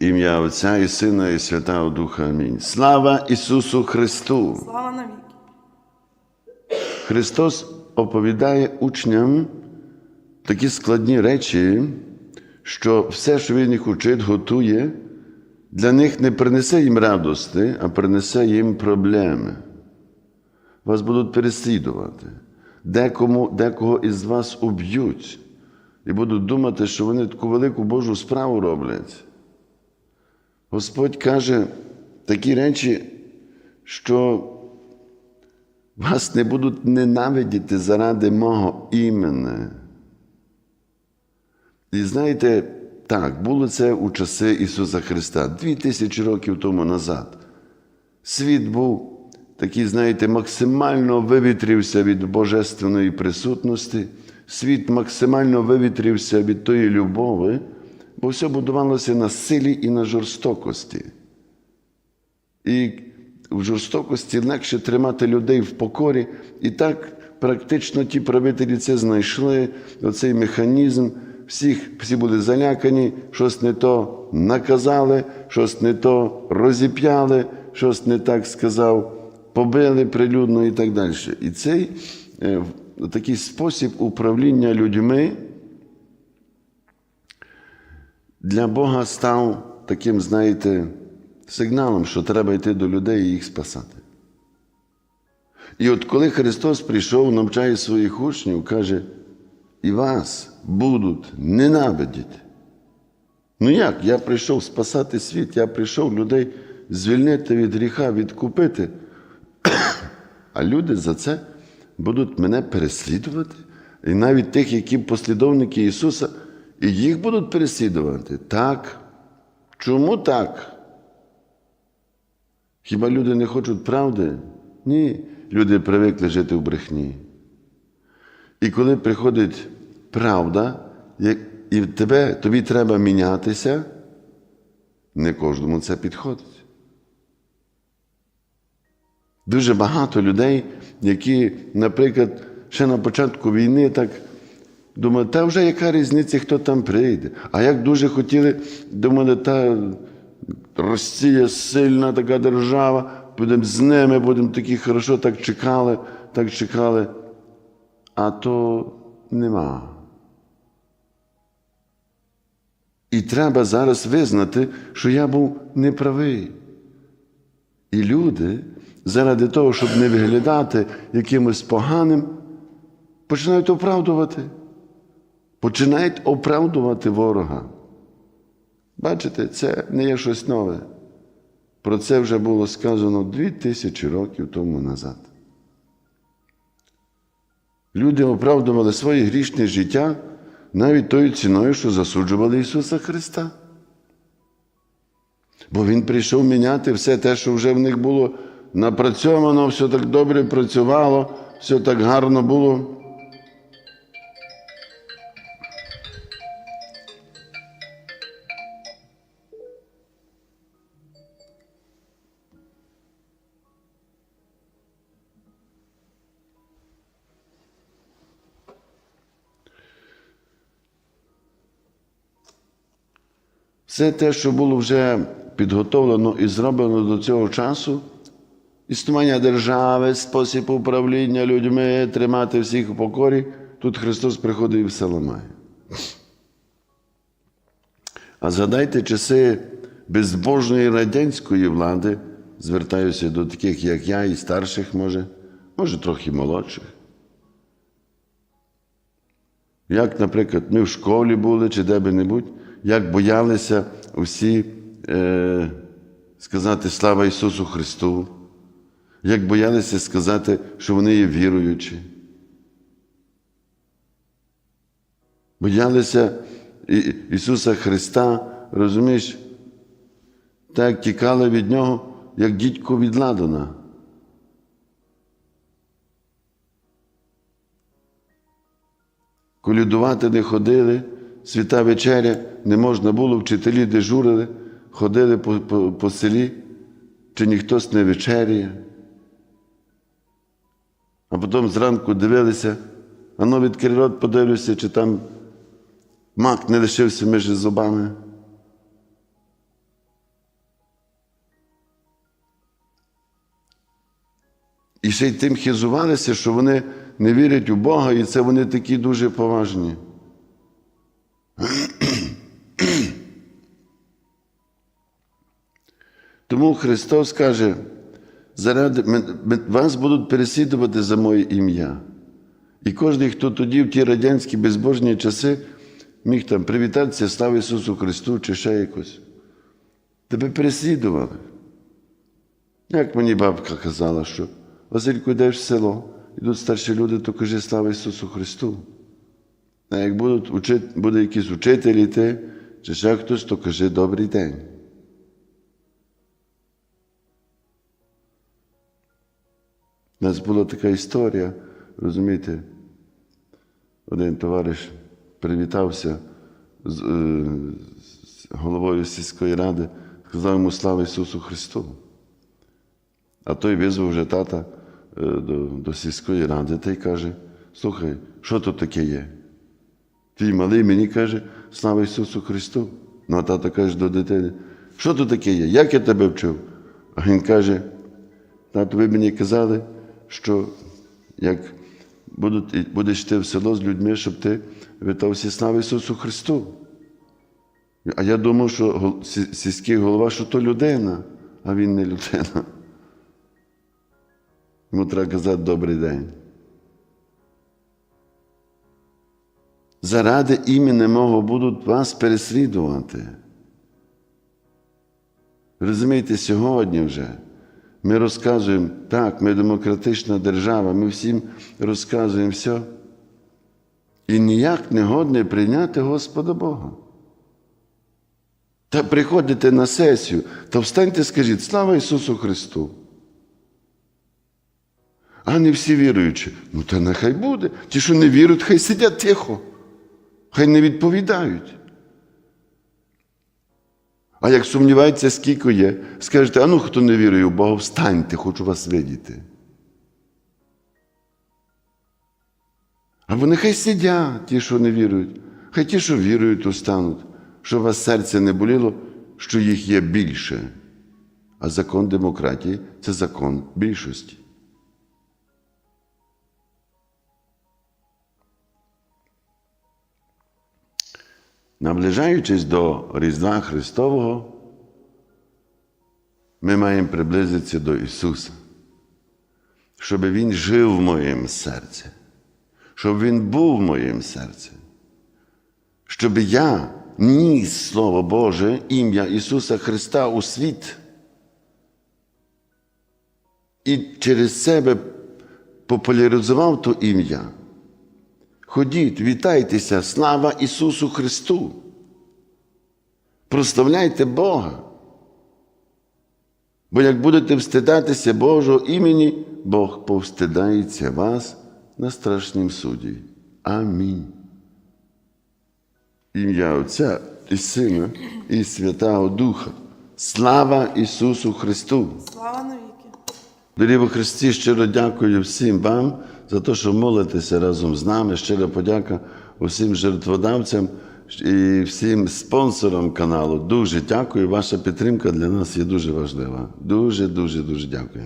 Ім'я Отця і Сина, і Святого Духа. Амінь. Слава Ісусу Христу! Слава навіки. Христос оповідає учням такі складні речі, що все, що Він їх учить, готує, для них не принесе їм радости, а принесе їм проблеми. Вас будуть переслідувати. Декому, декого із вас уб'ють і будуть думати, що вони таку велику Божу справу роблять. Господь каже такі речі, що вас не будуть ненавидіти заради мого імені. І знаєте, так, було це у часи Ісуса Христа, дві тисячі років тому назад. Світ був такий, знаєте, максимально вивітрівся від божественної присутності, світ максимально вивітрівся від тої любові, бо все будувалося на силі і на жорстокості. І в жорстокості легше тримати людей в покорі. І так практично ті правителі це знайшли, оцей механізм. Всіх, всі були залякані, щось не то наказали, щось не то розіп'яли, щось не так сказав, побили прилюдно і так далі. І цей е, такий спосіб управління людьми для Бога став таким, знаєте, сигналом, що треба йти до людей і їх спасати. І от коли Христос прийшов, навчає своїх учнів, каже, і вас будуть ненавидіти. Ну як? Я прийшов спасати світ, я прийшов людей звільнити від гріха, відкупити. А люди за це будуть мене переслідувати. І навіть тих, які послідовники Ісуса, і їх будуть переслідувати. Так. Чому так? Хіба люди не хочуть правди? Ні. Люди привикли жити в брехні. І коли приходить правда, і тебе, тобі треба мінятися, не кожному це підходить. Дуже багато людей, які, наприклад, ще на початку війни так думали, та вже яка різниця, хто там прийде. А як дуже хотіли, думали, та Росія сильна така держава, будемо з ними, будемо такі хорошо, так чекали, так чекали. А то нема. І треба зараз визнати, що я був неправий. І люди, заради того, щоб не виглядати якимось поганим, починають оправдувати. Починають оправдувати ворога. Бачите, це не є щось нове. Про це вже було сказано дві тисячі років тому назад. Люди оправдували своє грішне життя навіть тою ціною, що засуджували Ісуса Христа. Бо Він прийшов міняти все те, що вже в них було напрацьовано, все так добре працювало, все так гарно було. Все те, що було вже підготовлено і зроблено до цього часу, існування держави, спосіб управління людьми, тримати всіх у покорі, тут Христос приходить і все ламає. А згадайте часи безбожної радянської влади, звертаюся до таких, як я, і старших, може, може, трохи молодших. Як, наприклад, ми в школі були чи де-би-небудь, як боялися усі е, сказати слава Ісусу Христу, як боялися сказати, що вони є віруючі. Боялися Ісуса Христа, розумієш, так тікали від Нього, як дідько від ладана. Колядувати не ходили, свята вечеря, не можна було, вчителі дежурили, ходили по, по, по селі, чи ніхтось не вечеряє. А потім зранку дивилися, а ну відкрий рот подивлюся, чи там мак не лишився між зубами. І ще й тим хизувалися, що вони не вірять у Бога, і це вони такі дуже поважні. Тому Христос каже, заради вас будуть переслідувати за моє ім'я. І кожен, хто тоді в ті радянські безбожні часи міг там привітатися, слава Ісусу Христу чи ще якось. Тебе переслідували. Як мені бабка казала, що Васильку йдеш в село, йдуть старші люди, то кажи слава Ісусу Христу. А як будуть учи... буде якийсь учитель йти, чи ще хтось, то кажи добрий день. У нас була така історія, розумієте, один товариш привітався з, е, з головою сільської ради, сказав йому слава Ісусу Христу. А той визвав вже тата е, до, до сільської ради та й каже: слухай, що тут таке є? Твій малий мені каже, слава Ісусу Христу. Ну, а тато каже до дитини, що тут таке є? Як я тебе вчив? А він каже, тато, ви мені казали, що як будеш йти в село з людьми, щоб ти вітався слава Ісусу Христу. А я думав, що сільський голова, що то людина, а він не людина. Йому треба казати добрий день. Заради імені мого будуть вас переслідувати. Розумієте, сьогодні вже ми розказуємо, так, ми демократична держава, ми всім розказуємо все. І ніяк не годне прийняти Господа Бога. Та приходите на сесію, та встаньте, скажіть, слава Ісусу Христу. А не всі віруючі. Ну, та нехай буде. Ті, що не вірують, хай сидять тихо, хай не відповідають. А як сумнівається, скільки є, скажете, а ну хто не вірує в Бога, встаньте, хочу вас видіти. Або нехай сидять ті, що не вірують, хай ті, що вірують, устануть, щоб вас серце не боліло, що їх є більше. А закон демократії це закон більшості. Наближаючись до Різдва Христового, ми маємо приблизитися до Ісуса, щоб Він жив в моєму серці, щоб Він був в моєму серці, щоб я ніс Слово Боже, ім'я Ісуса Христа у світ. І через себе популяризував то ім'я. Ходіть, вітайтеся, слава Ісусу Христу. Прославляйте Бога. Бо як будете встидатися Божого імені, Бог повстидається вас на страшнім суді. Амінь. Ім'я Отця і Сина, і Святого Духа. Слава Ісусу Христу! Слава навіки. Дорогі во Христі, щиро дякую всім вам за те, що молитеся разом з нами. Щиро подяка усім жертводавцям і всім спонсорам каналу. Дуже дякую. Ваша підтримка для нас є дуже важлива. Дуже, дуже, дуже дякую.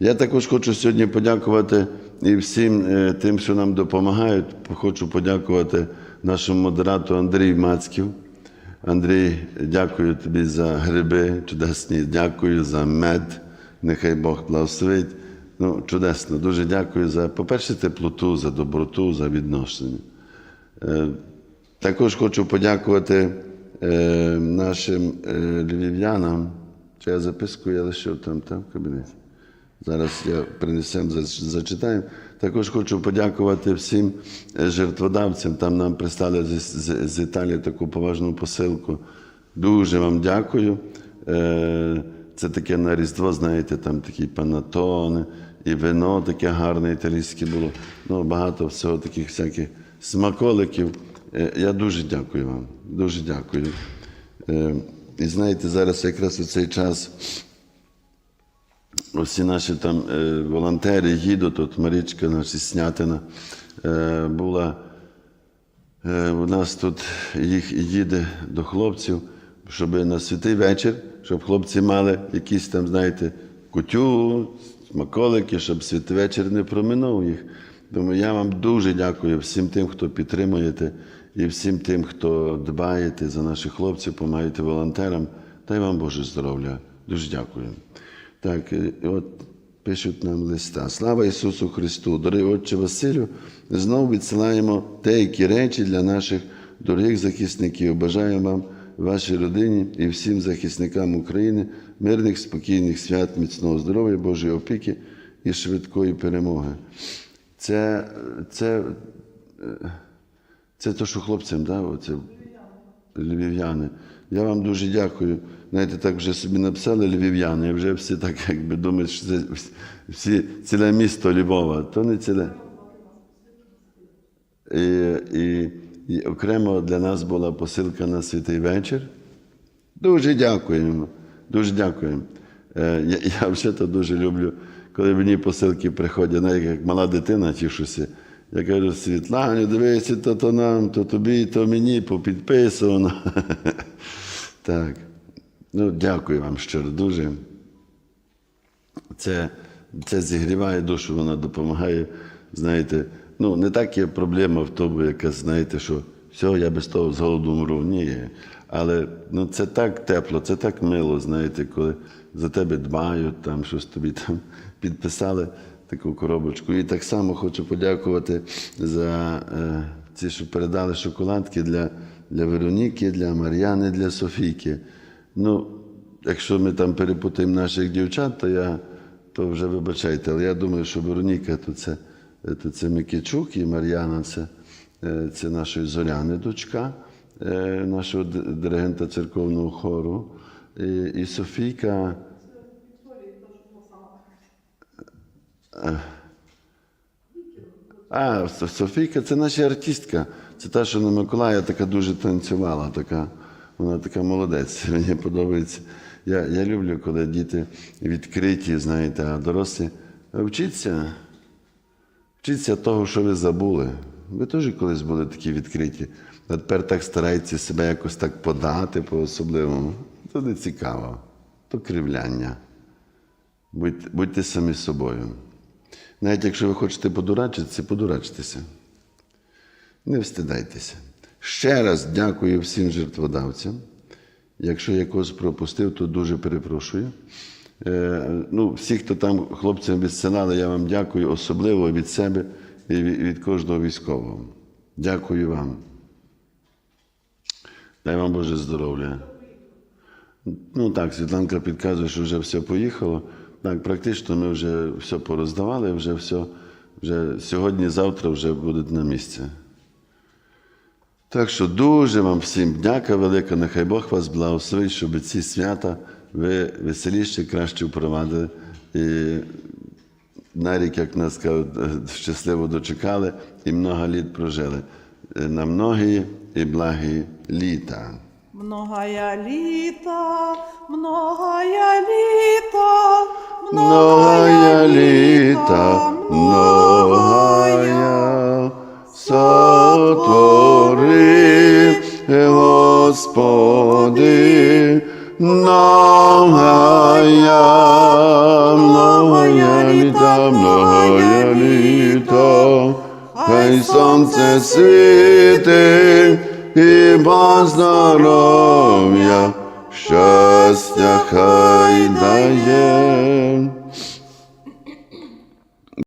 Я також хочу сьогодні подякувати і всім е, тим, що нам допомагають. Хочу подякувати нашому модератору Андрію Мацьків. Андрій, дякую тобі за гриби чудесні, дякую за мед. Нехай Бог благословить. Ну, чудесно, дуже дякую за, по-перше, теплоту, за доброту, за відношення. Е, Також хочу подякувати е, нашим е, львів'янам. Чи я записку я лишив там, там в кабінеті. Зараз я принесемо, зач- зачитаємо. Також хочу подякувати всім е, жертводавцям. Там нам прислали з, з, з Італії таку поважну посилку. Дуже вам дякую. Е, Це таке на Різдво, знаєте, там такі панатони, і вино таке гарне італійське було. Ну, багато всього таких всяких смаколиків. Е, Я дуже дякую вам. Дуже дякую. Е, І знаєте, зараз якраз у цей час всі наші там е, волонтери їдуть, от Марічка, наша Снятина, була. У нас тут їх їде до хлопців, щоб на святий вечір, щоб хлопці мали якісь там, знаєте, кутю, смаколики, щоб святвечір не проминув їх. Тому я вам дуже дякую всім тим, хто підтримуєте, і всім тим, хто дбаєте за наших хлопців, допомагаєте волонтерам. Дай вам Боже здоров'я. Дуже дякую. Так, от пишуть нам листа. Слава Ісусу Христу! Дорогий Отче Василю, знову відсилаємо деякі речі для наших дорогих захисників. Бажаю вам, вашій родині і всім захисникам України мирних, спокійних свят, міцного здоров'я, Божої опіки і швидкої перемоги. Це, це, е, це то, що хлопцям, да, оце, львів'яни. Я вам дуже дякую. Знаєте, так вже собі написали львів'яни, вже всі так якби думають, що це всі, ціле місто Львова. То не ціле. І, і, і окремо для нас була посилка на святий вечір. Дуже дякуємо. Дуже дякуємо. Е, Я, я взагалі дуже люблю, коли мені посилки приходять, навіть як мала дитина тішуся. Я кажу, Світлані, дивися, то, то нам, то тобі, то мені попідписано. Так. Ну, дякую вам щиро дуже. Це, це зігріває душу, вона допомагає. Знаєте, ну не так є проблема в тому, яка, знаєте, що все, я без того з голоду мру. Ні. Але ну, це так тепло, це так мило, знаєте, коли за тебе дбають, там щось тобі там підписали таку коробочку. І так само хочу подякувати за е, ці, що передали шоколадки для, для Вероніки, для Мар'яни, для Софійки. Ну, якщо ми там перепутаємо наших дівчат, то я то вже вибачайте. Але я думаю, що Вероніка то це, це Микичук і Мар'яна це, е, це нашої Зоряни дочка, е, нашого диригента церковного хору. І, і Софійка. А, Со- Софійка це наша артистка. Це та, що на Миколая така дуже танцювала, така, вона така молодець. Мені подобається. Я, я люблю, коли діти відкриті, знаєте, а дорослі. Вчіться, вчіться того, що ви забули. Ви теж колись були такі відкриті. А тепер так стараєтеся себе якось так подати по-особливому. То не цікаво, то кривляння. Будьте, будьте самі собою. Навіть якщо ви хочете подурачитися, подурачтеся. Не встидайтеся. Ще раз дякую всім жертводавцям. Якщо я когось пропустив, то дуже перепрошую. Е, ну, всі, хто там хлопцям відсилали, я вам дякую особливо від себе і від кожного військового. Дякую вам. Дай вам Боже здоров'я. Ну так, Світланка підказує, що вже все поїхало. Так, практично ми вже все пороздавали, вже все, вже сьогодні-завтра вже будуть на місці. Так що дуже вам всім дяка велика, нехай Бог вас благословить, щоб ці свята ви веселіше, краще впровадили. І на рік, як нас кажуть, щасливо дочекали і много літ прожили. На многі і благі літа. Многая літа, многая літа, Многая літа, многая сотвори, Господи, многая, сонце світить, хіба здоров'я, щастя хай дає.